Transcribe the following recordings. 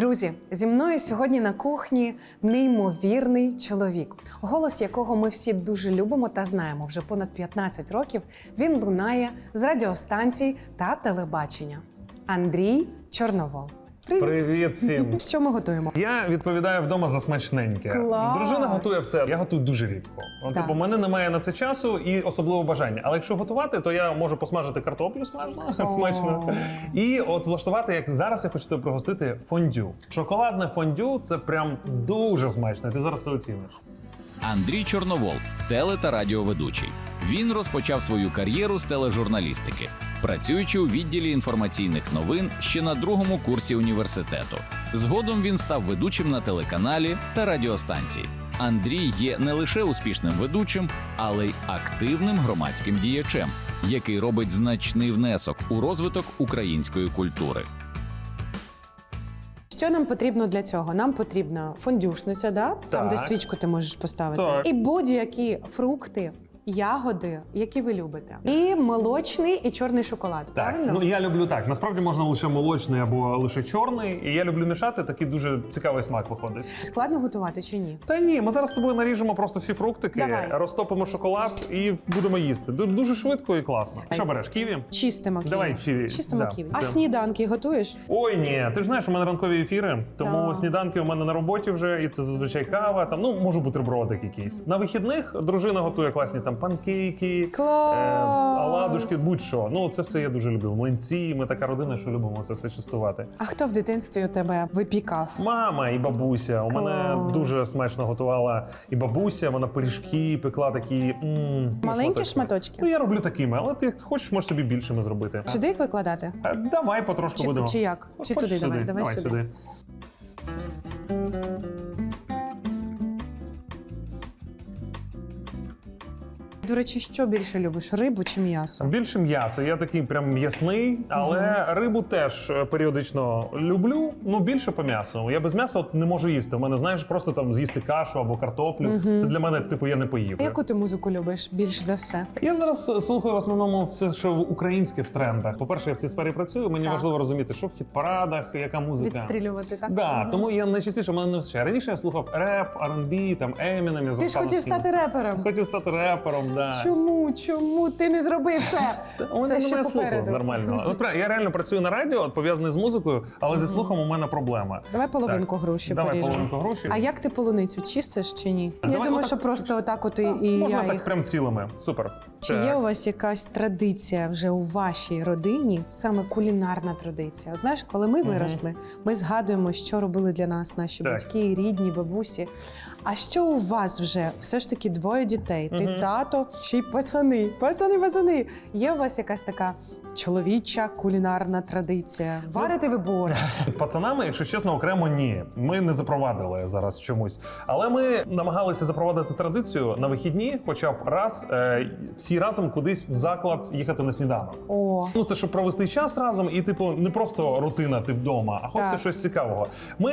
Друзі, зі мною сьогодні на кухні неймовірний чоловік, голос якого ми всі дуже любимо та знаємо. Вже понад 15 років він лунає з радіостанцій та телебачення. Андрій Чорновол. Привіт. Привіт всім. Що ми готуємо? Я відповідаю вдома за смачненьке. Клас! Дружина готує все. Я готую дуже рідко. Ну, Так. Типу, мене немає на це часу і особливо бажання. Але якщо готувати, то я можу посмажити картоплю смажно, смачно. І от влаштувати, як зараз я хочу тебе пригостити фондю. Шоколадне фондю це прям дуже смачно. Ти зараз це оціниш. Андрій Чорновол, теле та радіоведучий. Він розпочав свою кар'єру з тележурналістики, працюючи у відділі інформаційних новин ще на другому курсі університету. Згодом він став ведучим на телеканалі та радіостанції. Андрій є не лише успішним ведучим, але й активним громадським діячем, який робить значний внесок у розвиток української культури. Що нам потрібно для цього? Нам потрібна фондюшниця, да? там, де свічку ти можеш поставити, Так. і будь-які фрукти. Ягоди, які ви любите, і молочний, і чорний шоколад. Так, Правильно? ну я люблю так. Насправді можна лише молочний або лише чорний. І я люблю мішати, такий дуже цікавий смак виходить. Складно готувати чи ні? Та ні, ми зараз з тобою наріжемо просто всі фруктики, Давай. розтопимо шоколад і будемо їсти. Дуже швидко і класно. Що береш? Ківі? Чистимо ківі. Давай ківі. Чистимо Да, ківі. це- А сніданки готуєш? Ой, ні, ти ж знаєш, у мене ранкові ефіри, тому Так. сніданки у мене на роботі вже, і це зазвичай кава. Там ну може бутербродик якийсь. На вихідних дружина готує класні там панкейки, Клас! е, оладушки, будь-що. Ну це все я дуже люблю. Млинці. Ми така родина, що любимо це все частувати. А хто в дитинстві у тебе випікав? Мама і бабуся. У мене Клас. дуже смачно готувала і бабуся. Вона пиріжки пекла такі. м, Маленькі шматочки? Ну я роблю такими, але ти як хочеш, можеш собі більшими зробити. Сюди їх викладати? А, давай потрошку Чи, будемо. чи як? Чи Хочеш туди? Давай, давай, сюди. До речі, що більше любиш? Рибу чи м'ясо? Більше м'ясо. Я такий прям м'ясний, але рибу теж е, періодично люблю. Ну більше по м'ясу. Я без м'яса от не можу їсти. У мене знаєш, просто там з'їсти кашу або картоплю. Це для мене, типу, я не поїв. А Яку ти музику любиш більш за все? Я зараз е, слухаю в основному все, що українське в трендах. По-перше, я в цій сфері працюю. Мені Так. важливо розуміти, що в хіт-парадах, яка музика. Відстрілювати, так? Да, Мгм. тому я найчастіше в мене не вистачає. Раніше я слухав реп, R&B, там Eminem, я Ти ж хотів стати репером. Хотів стати репером, да. Чому? Чому ти не зробив це? У Це ще попереду. нормально. От правда, я реально працюю на радіо, пов'язаний з музикою, але зі слухом у мене проблема. Давай половинку Так. груші Давай поріжемо. половинку груші. А як ти полуницю чистиш чи ні? Я давай думаю, отак що просто отак от і, і Можна я так їх. прям цілими. Супер. Чи є у вас якась традиція вже у вашій родині, саме кулінарна традиція? От знаєш, коли ми виросли, ми згадуємо, що робили для нас наші Так. батьки, рідні, бабусі. А що у вас вже все ж таки двоє дітей? Ти Мгм. тато чи й пацани? Пацани, пацани. Є у вас якась така чоловіча кулінарна традиція? Варите ви борщ? З пацанами, якщо чесно, окремо ні. Ми не запровадили зараз чомусь. Але ми намагалися запровадити традицію на вихідні, хоча б раз е, всі разом кудись в заклад їхати на сніданок. О, Ну, те, щоб провести час разом, і типу не просто рутина, ти вдома, а хочеться Так. щось цікавого. Ми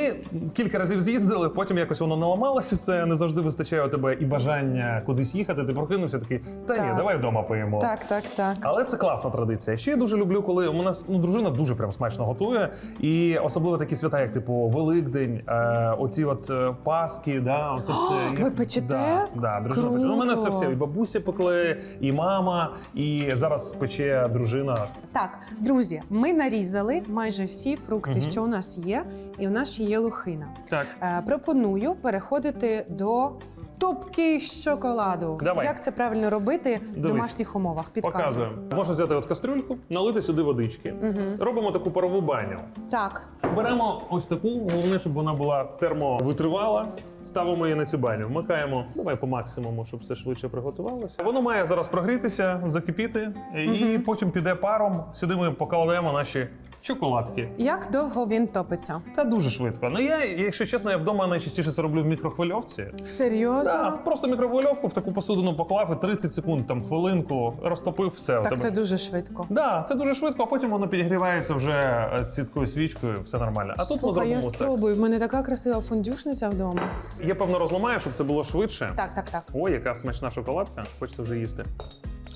кілька разів з'їздили, потім якось воно наламалося. Все не завжди вистачає у тебе і бажання кудись їхати. Ти прокинувся такий, та ні, Так. давай вдома поїмо. так, так, так. Але це класна традиція. Ще я дуже люблю, коли у нас ну дружина дуже прям смачно готує, і особливо такі свята, як типу Великдень, е, оці от е, Паски, да, оце все. ви печете? Да, да, дружина пече. Ну, у мене це Круто. все. І бабуся пекли, і мама, і зараз пече дружина. Так, друзі, ми нарізали майже всі фрукти, Мгм. що у нас є, і у нас ще є лохина. Так. Е, пропоную переходити до топки шоколаду. Давай. Як це правильно робити в Дивись. домашніх умовах? Підказую. Показуємо. Можна взяти от кастрюльку, налити сюди водички. Робимо таку парову баню. Так, Беремо ось таку, головне, щоб вона була термовитривала. Ставимо її на цю баню, вмикаємо. Давай по максимуму, щоб все швидше приготувалося. Воно має зараз прогрітися, закипіти, і потім піде паром. Сюди ми покладаємо наші шоколадки. як довго він топиться? Та дуже швидко. Ну я, якщо чесно, я вдома найчастіше це роблю в мікрохвильовці. Серйозно? Да, просто мікрохвильовку в таку посудину поклав і 30 секунд, там хвилинку, розтопив все. у Так тебе. це дуже швидко. Да, це дуже швидко, а потім воно підігрівається вже е, ціткою свічкою, все нормально. А тут ми Слухай, зробимо я ось так. спробую. В мене така красива фондюшниця вдома. Я певно розламаю, щоб це було швидше. Так, так, так. Ой, яка смачна шоколадка, хочеться вже їсти.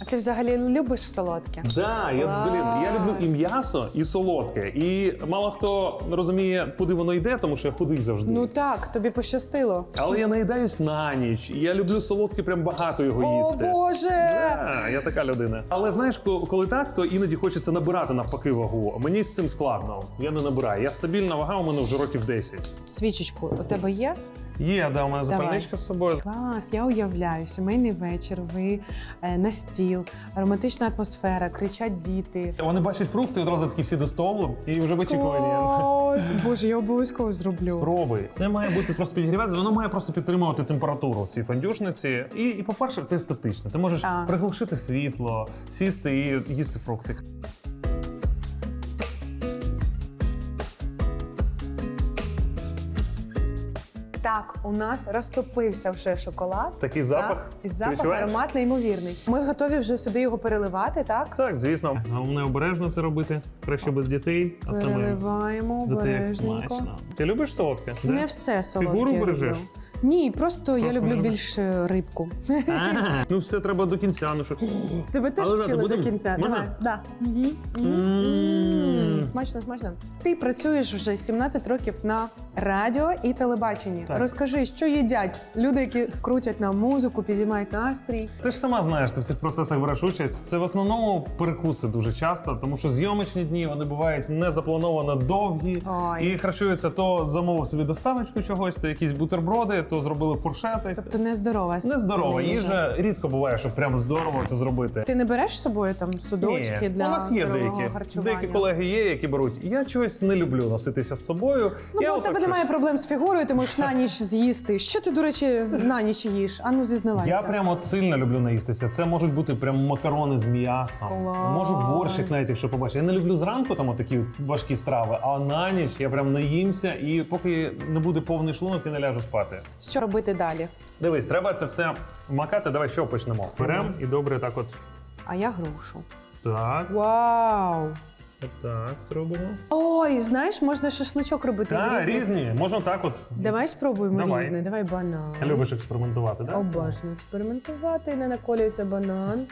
А ти взагалі любиш солодке? Да, я, блін, я люблю і м'ясо, і солодке. І мало хто розуміє, куди воно йде, тому що я худий завжди. Ну так, тобі пощастило. Але я наїдаюсь на ніч, і я люблю солодке, прям багато його О їсти. Боже! Да, я така людина. Але знаєш, ко- коли так, то іноді хочеться набирати навпаки вагу. Мені з цим складно. Я не набираю. Я стабільна вага у мене вже років 10. Свічечку у тебе є? Є, да, у мене Давай. запальничка з собою. Клас, я уявляю, сімейний вечір, ви е, на стіл, романтична атмосфера, кричать діти. Вони бачать фрукти, одразу такі всі до столу, і вже в очікуванні. Клас! Боже, я обов'язково зроблю. Спробуй. Це має бути просто підігрівати, воно має просто підтримувати температуру в цій фондюшниці. І, і по-перше, це естетично. Ти можеш Так. приглушити світло, сісти і їсти фрукти. Так, у нас розтопився вже шоколад. Такий запах. Так, і запах відчуваєш? аромат неймовірний. Ми готові вже сюди його переливати, так? Так, звісно. Головне обережно це робити. Краще без дітей, а саме Переливаємо за те, як обережненько. смачно. Ти любиш солодке? Не все солодке. Фігуру бережеш? люблю. Ні, просто, я люблю більш е, рибку. А, Ну все треба до кінця. Ну що Тебе теж Але, вчили до кінця. Можна? Давай. Да. Мгм. М. М, Смачно, смачно. Ти працюєш вже 17 років на радіо і телебаченні. Так. Розкажи, що їдять люди, які крутять на музику, підіймають настрій. Ти ж сама знаєш, ти в цих процесах береш участь. Це в основному перекуси дуже часто, тому що зйомочні дні вони бувають не заплановано довгі Ой. і харчуються то замовив собі доставочку чогось, то якісь бутерброди, то зробили фуршети. Тобто нездорова. Нездорова їжа. Рідко буває, щоб прямо здорово це зробити. Ти не береш з собою там судочки Ні, для у нас є деякі. харчування? Деякі колеги є, які беруть. Я чогось не люблю носитися з собою. Ну, я бо у тебе щось- немає проблем з фігурою, ти можеш на ніч з'їсти. Що ти, до речі, на ніч їш? Ану, зізнавайся. Я прям от сильно люблю наїстися. Це можуть бути прям макарони з м'ясом. Клас. Може борщик навіть, якщо побачиш. Я не люблю зранку там такі важкі страви, а на ніч я прям наїмся і поки не буде повний шлунок, я не ляжу спати. Що робити далі? Дивись, треба це все макати. Давай що почнемо. Беремо і добре так от. А я грушу. Так, Вау! так зробимо. Ой, знаєш, можна шашличок робити Так, різних. різні. Можна так от. Давай спробуємо Давай. різне. Давай банан. Любиш експериментувати, так? Обожнюю експериментувати, не наколюється банан.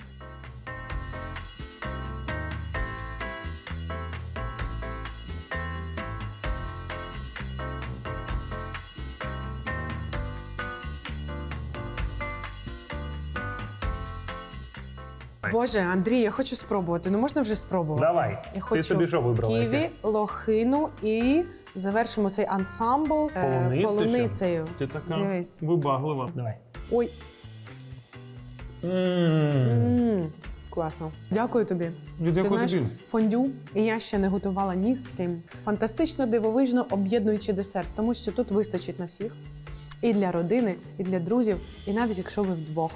Боже, Андрій, я хочу спробувати. Ну можна вже спробувати. Давай. Я Ти хочу собі що вибрала? ківі, яке? лохину і завершимо цей ансамбл е, полуницею. Ти така Дивись. вибаглива. Давай. Ой, М. м, класно. Дякую тобі. Ти Дякую знаєш, тобі. фондю і я ще не готувала ні з ким. Фантастично дивовижно об'єднуючий десерт, тому що тут вистачить на всіх. І для родини, і для друзів, і навіть якщо ви вдвох.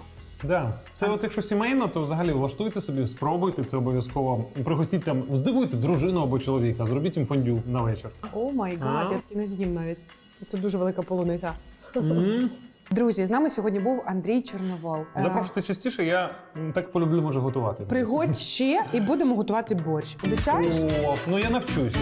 Да. Це от якщо сімейно, то взагалі влаштуйте собі, спробуйте це обов'язково. Пригостіть там, здивуйте дружину або чоловіка, зробіть їм фондю на вечір. О май гад, я таки не з'їм навіть. Це дуже велика полуниця. М. Друзі, з нами сьогодні був Андрій Чорновол. Е, Запрошуйте частіше, я м, так полюблю, може готувати. Пригодь ще і будемо готувати борщ. Обіцяєш? О, ну я навчусь.